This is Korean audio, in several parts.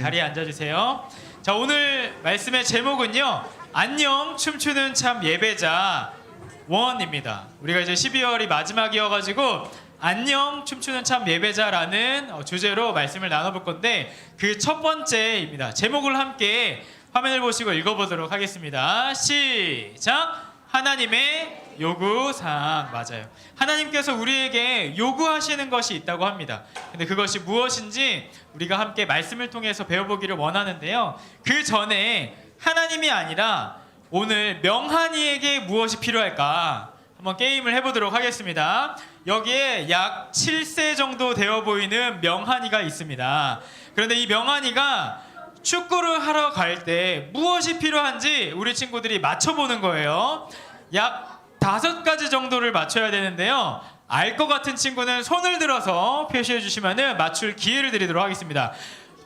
자리에 앉아주세요. 자 오늘 말씀의 제목은요. 안녕 춤추는 참 예배자 원입니다. 우리가 이제 12월이 마지막이어가지고 안녕 춤추는 참 예배자라는 어, 주제로 말씀을 나눠볼 건데 그 첫 번째입니다. 제목을 함께 화면을 보시고 읽어보도록 하겠습니다. 시작. 하나님의 요구사항 맞아요. 하나님께서 우리에게 요구하시는 것이 있다고 합니다. 근데 그것이 무엇인지 우리가 함께 말씀을 통해서 배워보기를 원하는데요. 그 전에 하나님이 아니라 오늘 명한이에게 무엇이 필요할까 한번 게임을 해보도록 하겠습니다. 여기에 약 7세 정도 되어 보이는 명한이가 있습니다. 그런데 이 명한이가 축구를 하러 갈 때 무엇이 필요한지 우리 친구들이 맞춰보는 거예요. 약 다섯 가지 정도를 맞춰야 되는데요. 알 것 같은 친구는 손을 들어서 표시해 주시면은 맞출 기회를 드리도록 하겠습니다.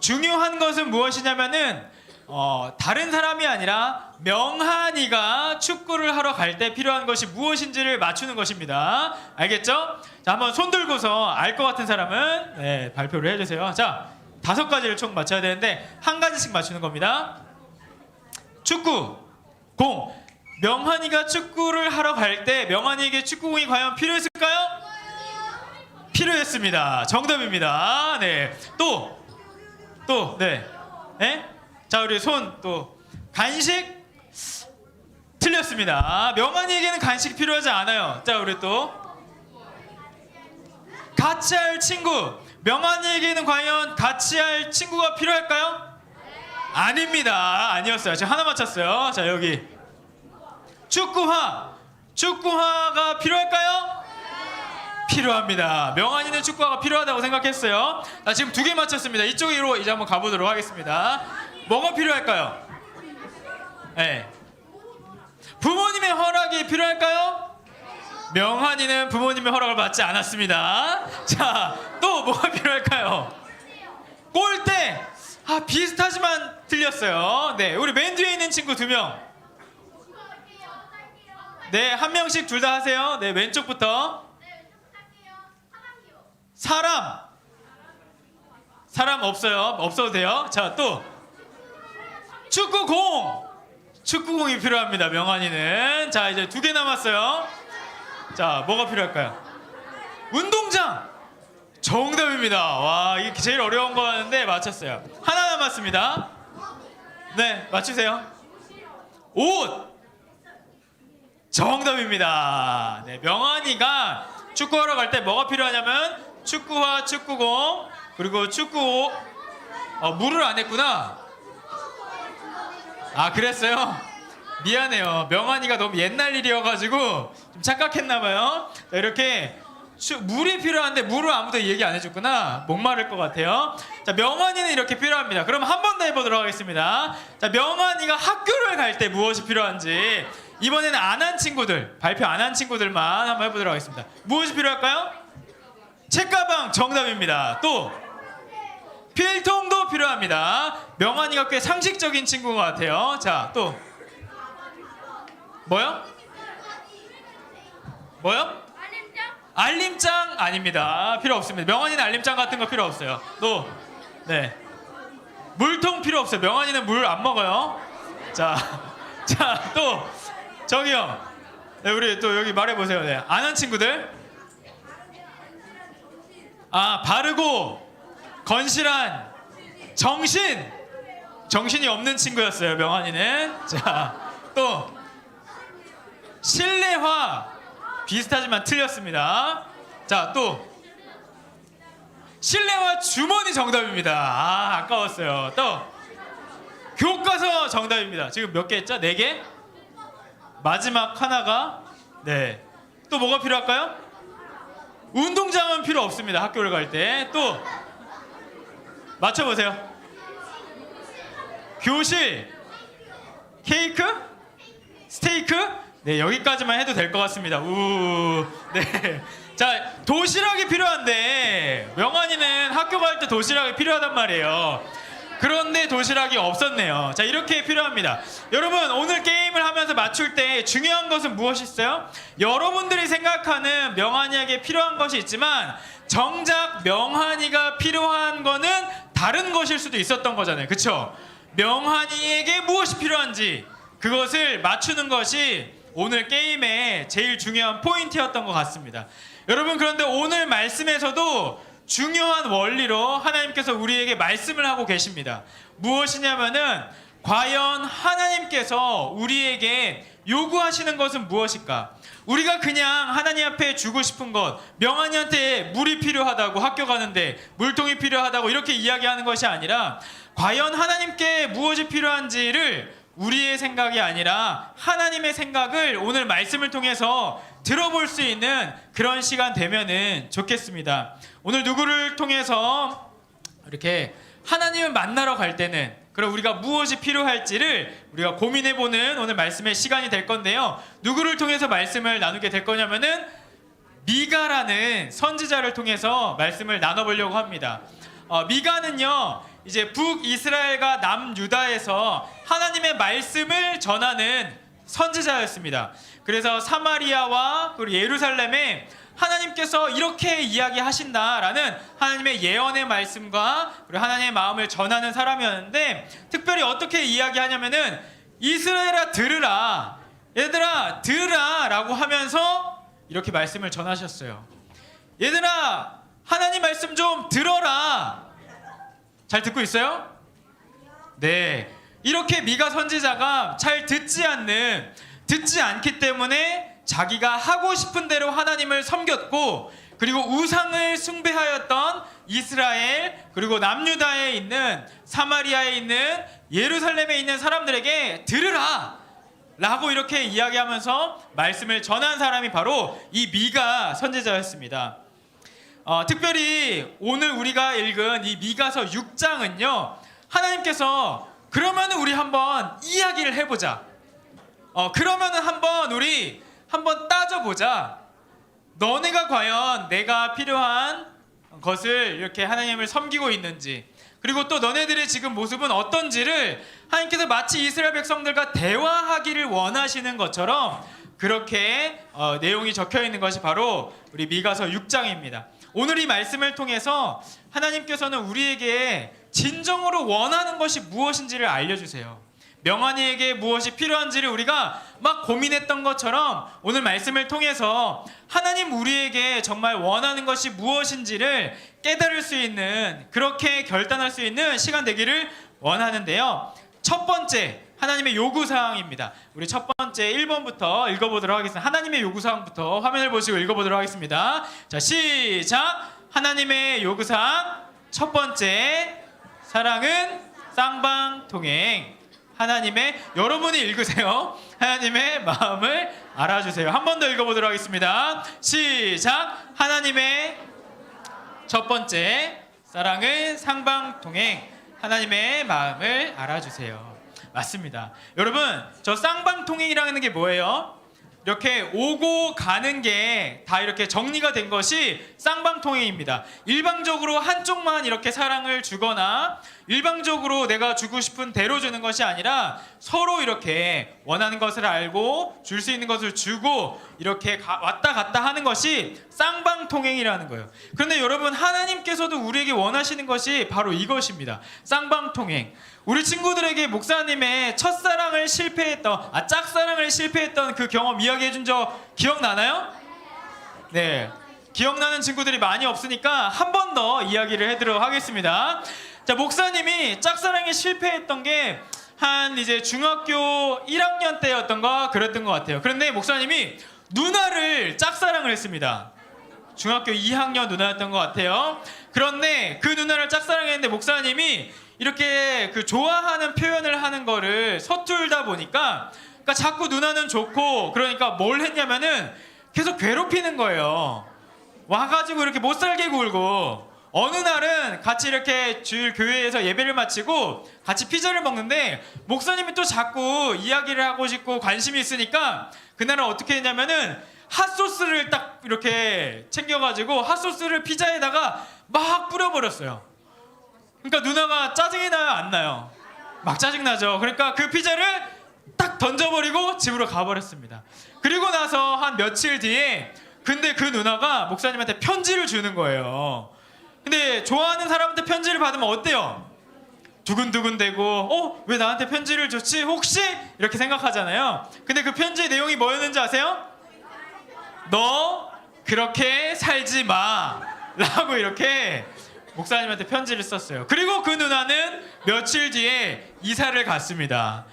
중요한 것은 무엇이냐면은 어, 다른 사람이 아니라 명한이가 축구를 하러 갈 때 필요한 것이 무엇인지를 맞추는 것입니다. 알겠죠? 자, 한번 손 들고서 알 것 같은 사람은 네, 발표를 해주세요. 자, 다섯 가지를 총 맞춰야 되는데 한 가지씩 맞추는 겁니다. 축구, 공. 명한이가 축구를 하러 갈 때 명한이에게 축구공이 과연 필요했을까요? 필요했습니다. 정답입니다. 네. 또, 또, 네. 네? 자, 우리 손 또. 간식? 틀렸습니다. 명한이에게는 간식이 필요하지 않아요. 자, 우리 또. 같이 할 친구. 명한이에게는 과연 같이 할 친구가 필요할까요? 아닙니다. 아니었어요. 지금 하나 맞췄어요. 자, 여기. 축구화. 축구화가 필요할까요? 필요합니다. 명한이는 축구화가 필요하다고 생각했어요. 자, 지금 두 개 맞췄습니다. 이쪽으로 이제 한번 가보도록 하겠습니다. 뭐가 필요할까요? 네. 부모님의 허락이 필요할까요? 명한이는 부모님의 허락을 받지 않았습니다. 자, 또 뭐가 필요할까요? 골대. 아, 비슷하지만 틀렸어요. 네, 우리 맨 뒤에 있는 친구 두 명. 네, 한 명씩 둘 다 하세요. 네, 왼쪽부터. 사람. 사람 없어요. 없어도 돼요. 자, 또. 축구공. 축구공이 필요합니다. 명환이는. 자, 이제 두 개 남았어요. 자, 뭐가 필요할까요? 운동장. 정답입니다. 와, 이게 제일 어려운 거였는데 맞췄어요. 하나 남았습니다. 네, 맞추세요. 옷. 정답입니다. 네, 명환이가 축구하러 갈 때 뭐가 필요하냐면 축구화, 축구공, 그리고 축구 어, 물을 안 했구나. 아, 그랬어요? 미안해요. 명환이가 너무 옛날 일이어가지고 좀 착각했나봐요. 자, 이렇게 추- 물이 필요한데 물을 아무도 얘기 안 해줬구나. 목마를 것 같아요. 자, 명환이는 이렇게 필요합니다. 그럼 한 번 더 해보도록 하겠습니다. 자, 명환이가 학교를 갈 때 무엇이 필요한지 이번에는 안 한 친구들, 발표 안 한 친구들만 한번 해보도록 하겠습니다. 무엇이 필요할까요? 책가방 정답입니다. 또 필통도 필요합니다. 명환이가 꽤 상식적인 친구인 것 같아요. 자, 또 뭐요? 뭐요? 알림장 아닙니다. 필요 없습니다. 명환이는 알림장 같은 거 필요 없어요. 또 네. 물통 필요 없어요. 명환이는 물 안 먹어요. 자, 자, 또 저기요. 네, 우리 또 여기 말해 보세요. 네. 아는 친구들. 아, 바르고 건실한 정신. 정신이 없는 친구였어요. 명환이는. 자, 또 실내화 비슷하지만 틀렸습니다. 자, 또 실내화 주머니 정답입니다. 아, 아까웠어요. 또 교과서 정답입니다. 지금 몇 개 했죠? 네 개? 마지막 하나가 네. 또 뭐가 필요할까요? 운동장은 필요 없습니다. 학교를 갈 때. 또 맞춰 보세요. 교실 케이크? 스테이크? 네, 여기까지만 해도 될 것 같습니다. 우. 네. 자, 도시락이 필요한데 명환이는 학교 갈 때 도시락이 필요하단 말이에요. 그런데 도시락이 없었네요. 자, 이렇게 필요합니다. 여러분, 오늘 게임을 하면서 맞출 때 중요한 것은 무엇이 있어요? 여러분들이 생각하는 명환이에게 필요한 것이 있지만 정작 명환이가 필요한 거는 다른 것일 수도 있었던 거잖아요. 그쵸? 명환이에게 무엇이 필요한지 그것을 맞추는 것이 오늘 게임의 제일 중요한 포인트였던 것 같습니다. 여러분 그런데 오늘 말씀에서도 중요한 원리로 하나님께서 우리에게 말씀을 하고 계십니다. 무엇이냐면은 과연 하나님께서 우리에게 요구하시는 것은 무엇일까? 우리가 그냥 하나님 앞에 주고 싶은 것, 명환이한테 물이 필요하다고 학교 가는데 물통이 필요하다고 이렇게 이야기하는 것이 아니라 과연 하나님께 무엇이 필요한지를 우리의 생각이 아니라 하나님의 생각을 오늘 말씀을 통해서 들어볼 수 있는 그런 시간 되면은 좋겠습니다. 오늘 누구를 통해서 이렇게 하나님을 만나러 갈 때는 그럼 우리가 무엇이 필요할지를 우리가 고민해 보는 오늘 말씀의 시간이 될 건데요. 누구를 통해서 말씀을 나누게 될 거냐면은 미가라는 선지자를 통해서 말씀을 나눠보려고 합니다. 어, 미가는요, 이제 북이스라엘과 남유다에서 하나님의 말씀을 전하는 선지자였습니다. 그래서 사마리아와 그리고 예루살렘에 하나님께서 이렇게 이야기하신다라는 하나님의 예언의 말씀과 그리고 하나님의 마음을 전하는 사람이었는데 특별히 어떻게 이야기하냐면은 이스라엘아 들으라 얘들아 들으라라고 하면서 이렇게 말씀을 전하셨어요. 얘들아 하나님 말씀 좀 들어라. 잘 듣고 있어요? 네. 이렇게 미가 선지자가 잘 듣지 않는 듣지 않기 때문에 자기가 하고 싶은 대로 하나님을 섬겼고 그리고 우상을 숭배하였던 이스라엘 그리고 남유다에 있는 사마리아에 있는 예루살렘에 있는 사람들에게 들으라 라고 이렇게 이야기하면서 말씀을 전한 사람이 바로 이 미가 선지자였습니다. 어, 특별히 오늘 우리가 읽은 이 미가서 6장은요 하나님께서 그러면 우리 한번 이야기를 해보자. 어, 그러면은 한번 우리 한번 따져보자. 너네가 과연 내가 필요한 것을 이렇게 하나님을 섬기고 있는지 그리고 또 너네들의 지금 모습은 어떤지를 하나님께서 마치 이스라엘 백성들과 대화하기를 원하시는 것처럼 그렇게 어, 내용이 적혀 있는 것이 바로 우리 미가서 6장입니다. 오늘 이 말씀을 통해서 하나님께서는 우리에게 진정으로 원하는 것이 무엇인지를 알려주세요. 명환이에게 무엇이 필요한지를 우리가 막 고민했던 것처럼 오늘 말씀을 통해서 하나님 우리에게 정말 원하는 것이 무엇인지를 깨달을 수 있는 그렇게 결단할 수 있는 시간 되기를 원하는데요. 첫 번째 하나님의 요구 사항입니다. 우리 첫 번째 1번부터 읽어보도록 하겠습니다. 하나님의 요구 사항부터 화면을 보시고 읽어보도록 하겠습니다. 자 시작. 하나님의 요구 사항 첫 번째 사랑은 쌍방 통행. 하나님의 여러분이 읽으세요. 하나님의 마음을 알아주세요. 한 번 더 읽어보도록 하겠습니다. 시작. 하나님의 첫 번째 사랑은 상방 통행. 하나님의 마음을 알아주세요. 맞습니다. 여러분, 저 쌍방통행이라는 게 뭐예요? 이렇게 오고 가는 게 다 이렇게 정리가 된 것이 쌍방통행입니다. 일방적으로 한쪽만 이렇게 사랑을 주거나 일방적으로 내가 주고 싶은 대로 주는 것이 아니라 서로 이렇게 원하는 것을 알고 줄 수 있는 것을 주고 이렇게 가- 왔다 갔다 하는 것이 쌍방통행이라는 거예요. 그런데 여러분 하나님께서도 우리에게 원하시는 것이 바로 이것입니다. 쌍방통행. 우리 친구들에게 목사님의 첫사랑을 실패했던 아 짝사랑을 실패했던 그 경험 이야기해 준 적 기억나나요? 네. 기억나는 친구들이 많이 없으니까 한 번 더 이야기를 해드리도록 하겠습니다. 자, 목사님이 짝사랑에 실패했던 게 한 이제 중학교 1학년 때였던가 그랬던 것 같아요. 그런데 목사님이 누나를 짝사랑을 했습니다. 중학교 2학년 누나였던 것 같아요. 그런데 그 누나를 짝사랑했는데 목사님이 이렇게 그 좋아하는 표현을 하는 거를 서툴다 보니까 그러니까 자꾸 누나는 좋고 그러니까 뭘 했냐면은 계속 괴롭히는 거예요. 와가지고 이렇게 못 살게 굴고 어느 날은 같이 이렇게 주일 교회에서 예배를 마치고 같이 피자를 먹는데 목사님이 또 자꾸 이야기를 하고 싶고 관심이 있으니까 그날은 어떻게 했냐면은 핫소스를 딱 이렇게 챙겨가지고 핫소스를 피자에다가 막 뿌려버렸어요. 그러니까 누나가 짜증이 나요 안 나요? 막 짜증 나죠. 그러니까 그 피자를 딱 던져버리고 집으로 가버렸습니다. 그리고 나서 한 며칠 뒤에 근데 그 누나가 목사님한테 편지를 주는 거예요. 근데 좋아하는 사람한테 편지를 받으면 어때요? 두근두근대고 어? 왜 나한테 편지를 줬지? 혹시? 이렇게 생각하잖아요. 근데 그 편지의 내용이 뭐였는지 아세요? 너 그렇게 살지 마 라고 이렇게 목사님한테 편지를 썼어요. 그리고 그 누나는 며칠 뒤에 이사를 갔습니다.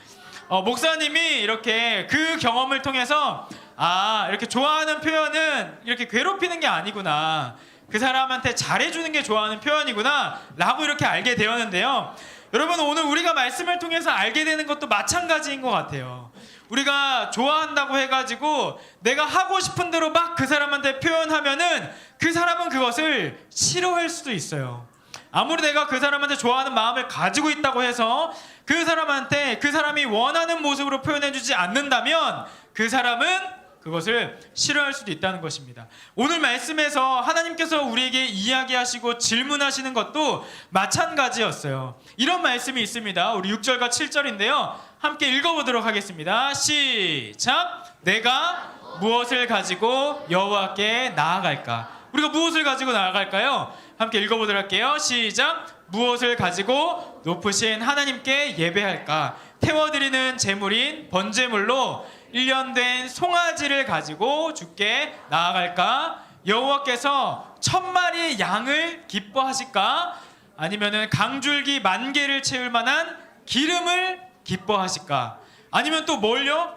어, 목사님이 이렇게 그 경험을 통해서 아 이렇게 좋아하는 표현은 이렇게 괴롭히는 게 아니구나 그 사람한테 잘해주는 게 좋아하는 표현이구나 라고 이렇게 알게 되었는데요. 여러분 오늘 우리가 말씀을 통해서 알게 되는 것도 마찬가지인 것 같아요. 우리가 좋아한다고 해가지고 내가 하고 싶은 대로 막 그 사람한테 표현하면은 그 사람은 그것을 싫어할 수도 있어요. 아무리 내가 그 사람한테 좋아하는 마음을 가지고 있다고 해서 그 사람한테 그 사람이 원하는 모습으로 표현해주지 않는다면 그 사람은 그것을 싫어할 수도 있다는 것입니다. 오늘 말씀에서 하나님께서 우리에게 이야기하시고 질문하시는 것도 마찬가지였어요. 이런 말씀이 있습니다. 우리 6절과 7절인데요. 함께 읽어보도록 하겠습니다. 시작. 내가 무엇을 가지고 여호와께 나아갈까? 우리가 무엇을 가지고 나아갈까요? 함께 읽어보도록 할게요. 시작. 무엇을 가지고 높으신 하나님께 예배할까? 태워드리는 제물인 번제물로 1년 된 송아지를 가지고 주께 나아갈까? 여호와께서 천 마리의 양을 기뻐하실까? 아니면은 강줄기 만 개를 채울 만한 기름을 기뻐하실까? 아니면 또 뭘요?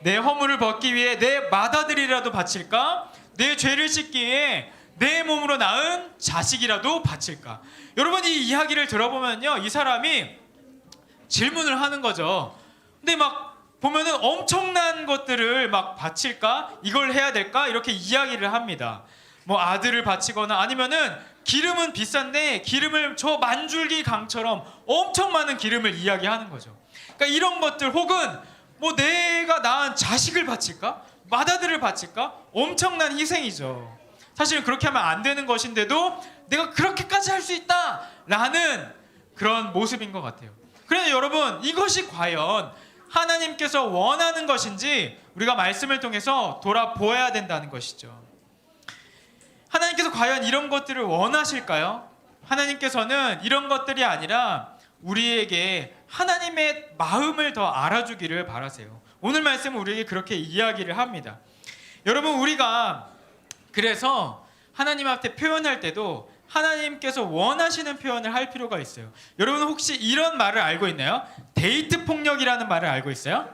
내 허물을 벗기 위해 내 맏아들이라도 바칠까? 내 죄를 씻기 위해 내 몸으로 낳은 자식이라도 바칠까? 여러분 이 이야기를 들어보면요, 이 사람이 질문을 하는 거죠. 근데 막 보면은 엄청난 것들을 막 바칠까? 이걸 해야 될까? 이렇게 이야기를 합니다. 뭐 아들을 바치거나 아니면은 기름은 비싼데 기름을 저 만줄기 강처럼 엄청 많은 기름을 이야기하는 거죠. 그러니까 이런 것들 혹은 뭐 내가 낳은 자식을 바칠까? 맏아들을 바칠까? 엄청난 희생이죠. 사실은 그렇게 하면 안 되는 것인데도 내가 그렇게까지 할 수 있다라는 그런 모습인 것 같아요. 그런데 여러분 이것이 과연 하나님께서 원하는 것인지 우리가 말씀을 통해서 돌아보아야 된다는 것이죠. 하나님께서 과연 이런 것들을 원하실까요? 하나님께서는 이런 것들이 아니라 우리에게 하나님의 마음을 더 알아주기를 바라세요. 오늘 말씀은 우리에게 그렇게 이야기를 합니다. 여러분 우리가 그래서 하나님 앞에 표현할 때도 하나님께서 원하시는 표현을 할 필요가 있어요. 여러분 혹시 이런 말을 알고 있나요? 데이트 폭력이라는 말을 알고 있어요?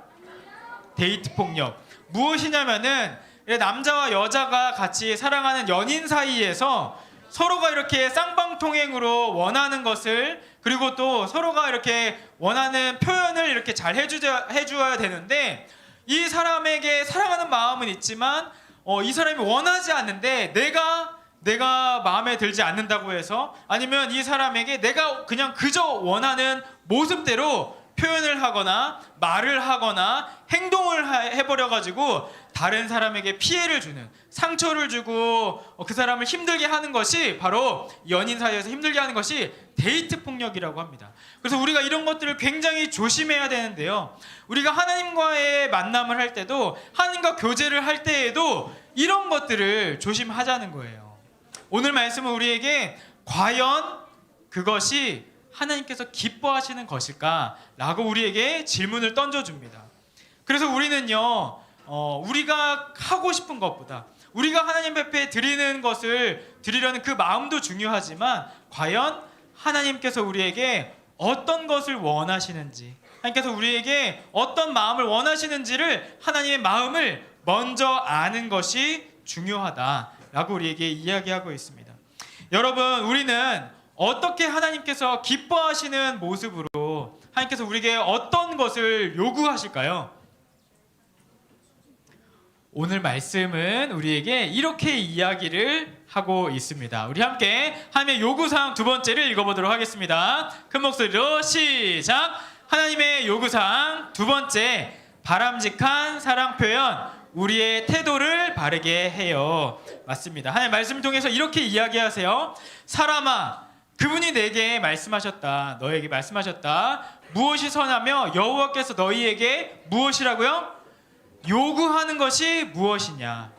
데이트 폭력. 무엇이냐면은 남자와 여자가 같이 사랑하는 연인 사이에서 서로가 이렇게 쌍방통행으로 원하는 것을 그리고 또 서로가 이렇게 원하는 표현을 이렇게 잘 해주어야 되는데 이 사람에게 사랑하는 마음은 있지만 어, 이 사람이 원하지 않는데 내가 내가 마음에 들지 않는다고 해서 아니면 이 사람에게 내가 그냥 그저 원하는 모습대로 표현을 하거나 말을 하거나 행동을 하- 해버려가지고 다른 사람에게 피해를 주는 상처를 주고 어, 그 사람을 힘들게 하는 것이 바로 연인 사이에서 힘들게 하는 것이 데이트 폭력이라고 합니다. 그래서 우리가 이런 것들을 굉장히 조심해야 되는데요. 우리가 하나님과의 만남을 할 때도 하나님과 교제를 할 때에도 이런 것들을 조심하자는 거예요. 오늘 말씀은 우리에게 과연 그것이 하나님께서 기뻐하시는 것일까라고 우리에게 질문을 던져줍니다. 그래서 우리는요, 어, 우리가 하고 싶은 것보다 우리가 하나님 앞에 드리는 것을 드리려는 그 마음도 중요하지만 과연 하나님께서 우리에게 어떤 것을 원하시는지 하나님께서 우리에게 어떤 마음을 원하시는지를 하나님의 마음을 먼저 아는 것이 중요하다 라고 우리에게 이야기하고 있습니다. 여러분, 우리는 어떻게 하나님께서 기뻐하시는 모습으로 하나님께서 우리에게 어떤 것을 요구하실까요? 오늘 말씀은 우리에게 이렇게 이야기를 하고 있습니다. 우리 함께 하나님의 요구사항 두 번째를 읽어보도록 하겠습니다. 큰 목소리로 시작. 하나님의 요구사항 두 번째 바람직한 사랑 표현 우리의 태도를 바르게 해요. 맞습니다. 하나님 말씀을 통해서 이렇게 이야기하세요. 사람아 그분이 내게 말씀하셨다. 너에게 말씀하셨다. 무엇이 선하며 여호와께서 너희에게 무엇이라고요? 요구하는 것이 무엇이냐?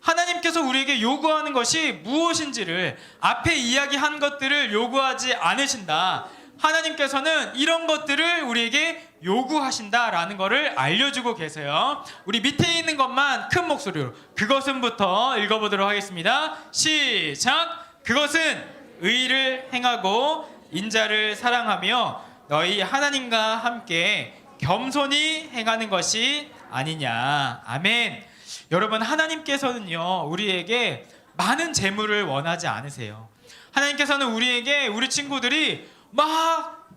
하나님께서 우리에게 요구하는 것이 무엇인지를 앞에 이야기한 것들을 요구하지 않으신다. 하나님께서는 이런 것들을 우리에게 요구하신다라는 것을 알려주고 계세요. 우리 밑에 있는 것만 큰 목소리로 그것은부터 읽어보도록 하겠습니다. 시작. 그것은 의를 행하고 인자를 사랑하며 너희 하나님과 함께 겸손히 행하는 것이 아니냐. 아멘. 여러분 하나님께서는요 우리에게 많은 재물을 원하지 않으세요. 하나님께서는 우리에게 우리 친구들이 막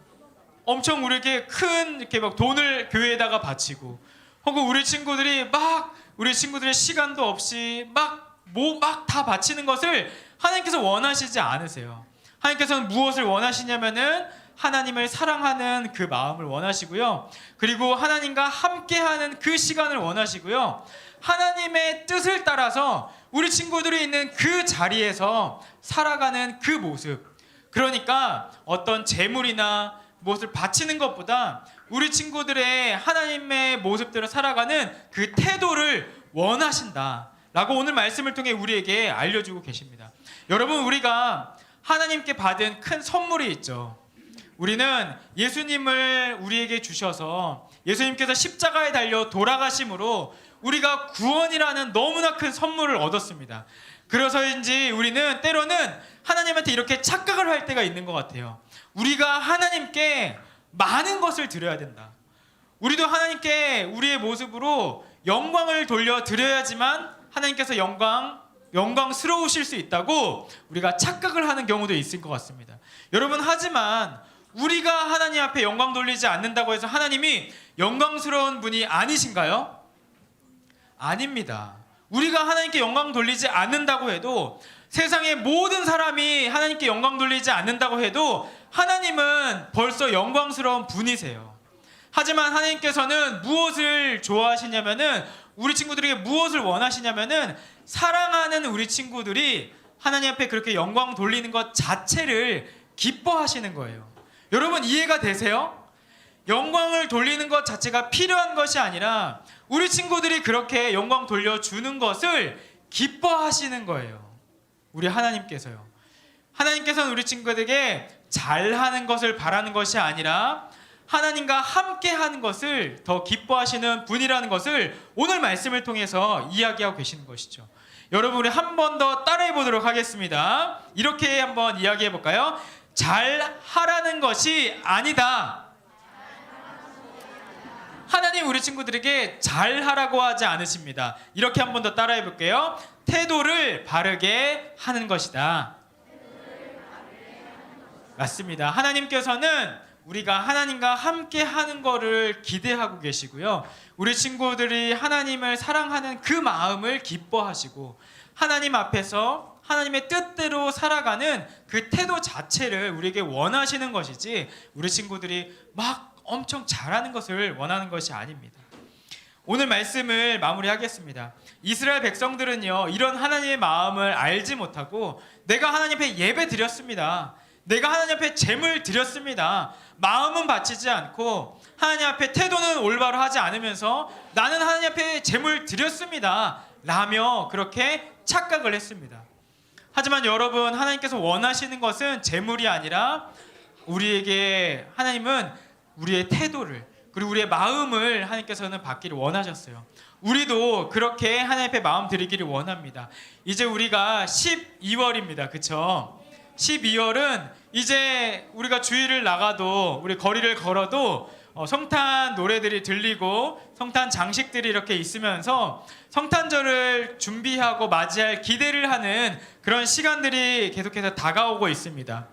엄청 우리에게 큰 이렇게 막 돈을 교회에다가 바치고 혹은 우리 친구들이 막 우리 친구들의 시간도 없이 막 뭐 막 다 바치는 것을 하나님께서 원하시지 않으세요. 하나님께서는 무엇을 원하시냐면은 하나님을 사랑하는 그 마음을 원하시고요. 그리고 하나님과 함께하는 그 시간을 원하시고요. 하나님의 뜻을 따라서 우리 친구들이 있는 그 자리에서 살아가는 그 모습. 그러니까 어떤 재물이나 무엇을 바치는 것보다 우리 친구들의 하나님의 모습대로 살아가는 그 태도를 원하신다. 라고 오늘 말씀을 통해 우리에게 알려주고 계십니다. 여러분, 우리가 하나님께 받은 큰 선물이 있죠. 우리는 예수님을 우리에게 주셔서 예수님께서 십자가에 달려 돌아가심으로 우리가 구원이라는 너무나 큰 선물을 얻었습니다. 그래서인지 우리는 때로는 하나님한테 이렇게 착각을 할 때가 있는 것 같아요. 우리가 하나님께 많은 것을 드려야 된다. 우리도 하나님께 우리의 모습으로 영광을 돌려 드려야지만 하나님께서 영광 영광스러우실 수 있다고 우리가 착각을 하는 경우도 있을 것 같습니다. 여러분 하지만 우리가 하나님 앞에 영광 돌리지 않는다고 해서 하나님이 영광스러운 분이 아니신가요? 아닙니다. 우리가 하나님께 영광 돌리지 않는다고 해도 세상의 모든 사람이 하나님께 영광 돌리지 않는다고 해도 하나님은 벌써 영광스러운 분이세요. 하지만 하나님께서는 무엇을 좋아하시냐면은 우리 친구들에게 무엇을 원하시냐면은 사랑하는 우리 친구들이 하나님 앞에 그렇게 영광 돌리는 것 자체를 기뻐하시는 거예요. 여러분 이해가 되세요? 영광을 돌리는 것 자체가 필요한 것이 아니라 우리 친구들이 그렇게 영광 돌려주는 것을 기뻐하시는 거예요. 우리 하나님께서요. 하나님께서는 우리 친구들에게 잘하는 것을 바라는 것이 아니라 하나님과 함께 하는 것을 더 기뻐하시는 분이라는 것을 오늘 말씀을 통해서 이야기하고 계시는 것이죠. 여러분 우리 한 번 더 따라해 보도록 하겠습니다. 이렇게 한번 이야기해 볼까요? 잘 하라는 것이 아니다. 하나님 우리 친구들에게 잘 하라고 하지 않으십니다. 이렇게 한 번 더 따라해 볼게요. 태도를 바르게 하는 것이다. 맞습니다. 하나님께서는 우리가 하나님과 함께 하는 거를 기대하고 계시고요. 우리 친구들이 하나님을 사랑하는 그 마음을 기뻐하시고 하나님 앞에서 하나님의 뜻대로 살아가는 그 태도 자체를 우리에게 원하시는 것이지 우리 친구들이 막 엄청 잘하는 것을 원하는 것이 아닙니다. 오늘 말씀을 마무리하겠습니다. 이스라엘 백성들은요, 이런 하나님의 마음을 알지 못하고 내가 하나님 앞에 예배 드렸습니다. 내가 하나님 앞에 재물 드렸습니다. 마음은 바치지 않고 하나님 앞에 태도는 올바로 하지 않으면서 나는 하나님 앞에 재물 드렸습니다. 라며 그렇게 착각을 했습니다. 하지만 여러분 하나님께서 원하시는 것은 재물이 아니라 우리에게 하나님은 우리의 태도를 그리고 우리의 마음을 하나님께서는 받기를 원하셨어요. 우리도 그렇게 하나님 앞에 마음 드리기를 원합니다. 이제 우리가 12월입니다. 그쵸? 12월은 이제 우리가 주일을 나가도 우리 거리를 걸어도 어, 성탄 노래들이 들리고 성탄 장식들이 이렇게 있으면서 성탄절을 준비하고 맞이할 기대를 하는 그런 시간들이 계속해서 다가오고 있습니다.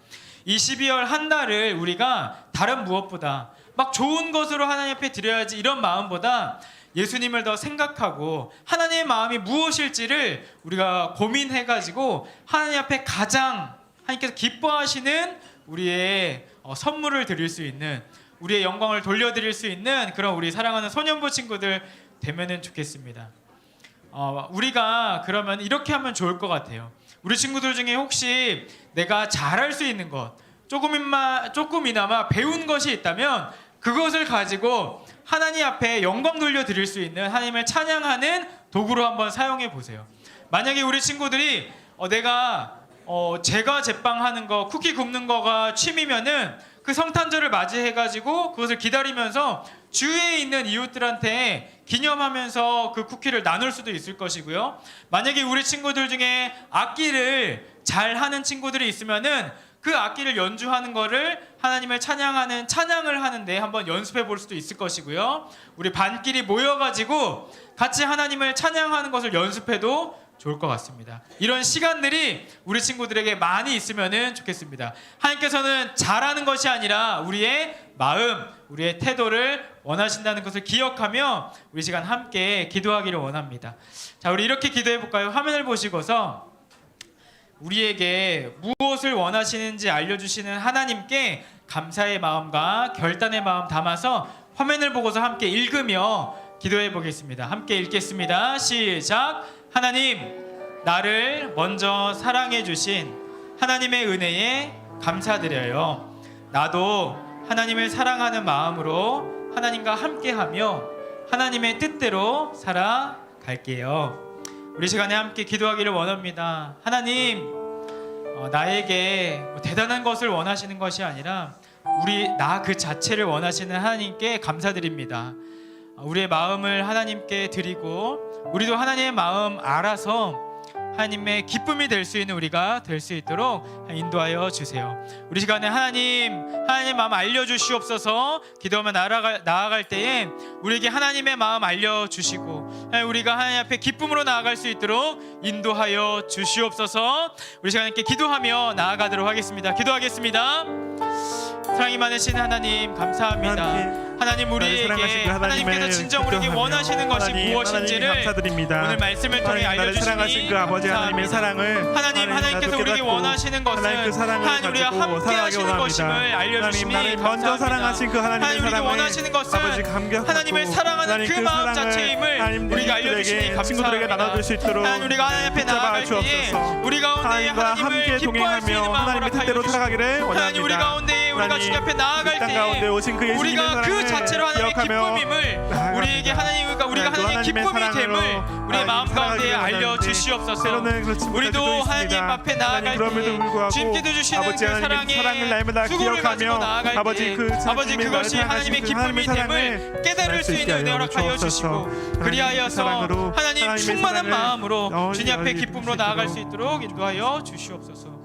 이 12월 한 달을 우리가 다른 무엇보다 막 좋은 것으로 하나님 앞에 드려야지 이런 마음보다 예수님을 더 생각하고 하나님의 마음이 무엇일지를 우리가 고민해가지고 하나님 앞에 가장 하나님께서 기뻐하시는 우리의 어, 선물을 드릴 수 있는 우리의 영광을 돌려드릴 수 있는 그런 우리 사랑하는 소년부 친구들 되면은 좋겠습니다. 어, 우리가 그러면 이렇게 하면 좋을 것 같아요. 우리 친구들 중에 혹시 내가 잘할 수 있는 것 조금이나 조금이나마 배운 것이 있다면 그것을 가지고 하나님 앞에 영광 돌려 드릴 수 있는 하나님을 찬양하는 도구로 한번 사용해 보세요. 만약에 우리 친구들이 어, 내가 어, 제가 제빵하는 거, 쿠키 굽는 거가 취미면은 그 성탄절을 맞이해가지고 그것을 기다리면서 주위에 있는 이웃들한테 기념하면서 그 쿠키를 나눌 수도 있을 것이고요. 만약에 우리 친구들 중에 악기를 잘 하는 친구들이 있으면은 그 악기를 연주하는 거를 하나님을 찬양하는 찬양을 하는데 한번 연습해 볼 수도 있을 것이고요. 우리 반끼리 모여 가지고 같이 하나님을 찬양하는 것을 연습해도 좋을 것 같습니다. 이런 시간들이 우리 친구들에게 많이 있으면 좋겠습니다. 하나님께서는 잘하는 것이 아니라 우리의 마음, 우리의 태도를 원하신다는 것을 기억하며 우리 시간 함께 기도하기를 원합니다. 자, 우리 이렇게 기도해 볼까요? 화면을 보시고서 우리에게 무엇을 원하시는지 알려주시는 하나님께 감사의 마음과 결단의 마음 담아서 화면을 보고서 함께 읽으며 기도해 보겠습니다. 함께 읽겠습니다. 시작. 하나님, 나를 먼저 사랑해 주신 하나님의 은혜에 감사드려요. 나도 하나님을 사랑하는 마음으로 하나님과 함께하며 하나님의 뜻대로 살아갈게요. 우리 시간에 함께 기도하기를 원합니다. 하나님, 어, 나에게 뭐 대단한 것을 원하시는 것이 아니라 우리 나 그 자체를 원하시는 하나님께 감사드립니다. 어, 우리의 마음을 하나님께 드리고 우리도 하나님의 마음 알아서 하나님의 기쁨이 될 수 있는 우리가 될 수 있도록 인도하여 주세요. 우리 시간에 하나님 하나님의 마음 알려 주시옵소서. 기도하며 나아갈, 나아갈 때에 우리에게 하나님의 마음 알려 주시고 우리가 하나님 앞에 기쁨으로 나아갈 수 있도록 인도하여 주시옵소서. 우리 시간에 기도하며 나아가도록 하겠습니다. 기도하겠습니다. 사랑이 많으신 하나님 감사합니다. 하나님, 우리에게 그 하나님께서 진정 우리에게 원하시는 것이 하나님, 무엇인지를 하나님. 오늘 말씀을 통해 알려주시니 그 아버지 하나님의. 사랑을 하나님 하나님께서 우리에게 원하시는 것은 하나님 그 우리와 함께 하시는. 것임을 알려주시니 하나님 먼저. 사랑하신 그 하나님의 사랑을 원하시는 것은 하나님을 사랑하는 하나님 그 마음 자체임을 우리가 알려주시니 감사합니다. 나눠줄 수 있도록 하나님 우리가 하나님 앞에 나아갈 때에 주옵소서. 우리 가운데 하나님과 하나님을 함께 기뻐할 수 있는 동행하며 마음으로 하나님의 뜻대로 하여 살아가기를 주시고 원합니다. 하나님 우리 가운데 우리가 하나님, 주님 앞에 나아갈 오신 그 우리가 그 자체로 하나님의 기쁨임을. 우리에게 하나님과 우리가 하나님도 하나님의 기쁨이 됨을 우리의 마음 하나님 가운데 알려 주시옵소서. 우리도 하나님. 앞에 하나님 나아갈 불구하고 주님께서 주시는 그 사랑의 수고를 가지고 나아갈 그 아버지 주님의 그것이 하나님의 그 기쁨이 됨을 깨달을 수 있는 하여 허락하여. 주시고 그리하여서 하나님 충만한 마음으로 주님 앞에 기쁨으로 나아갈 수 있도록 인도하여 주시옵소서.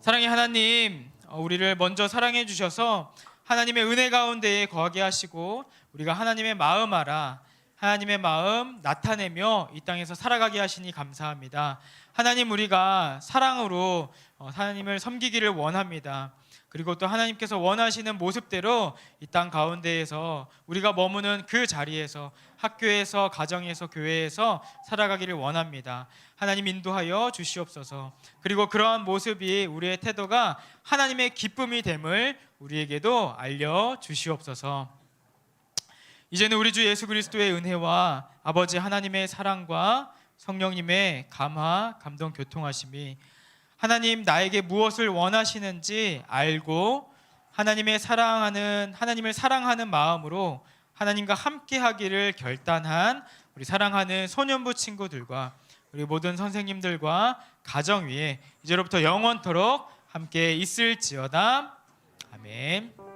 사랑의 하나님, 어, 우리를 먼저 사랑해 주셔서 하나님의 은혜 가운데에 거하게 하시고 우리가 하나님의 마음 알아 하나님의 마음 나타내며 이 땅에서 살아가게 하시니 감사합니다. 하나님 우리가 사랑으로 어, 하나님을 섬기기를 원합니다. 그리고 또 하나님께서 원하시는 모습대로 이 땅 가운데에서 우리가 머무는 그 자리에서 학교에서 가정에서 교회에서 살아가기를 원합니다. 하나님 인도하여 주시옵소서. 그리고 그러한 모습이 우리의 태도가 하나님의 기쁨이 됨을 우리에게도 알려 주시옵소서. 이제는 우리 주 예수 그리스도의 은혜와 아버지 하나님의 사랑과 성령님의 감화, 감동, 교통하심이 하나님 나에게 무엇을 원하시는지 알고 하나님의 사랑하는 하나님을 사랑하는 마음으로 하나님과 함께 하기를 결단한 우리 사랑하는 소년부 친구들과 우리 모든 선생님들과 가정 위에 이제로부터 영원토록 함께 있을지어다. 아멘.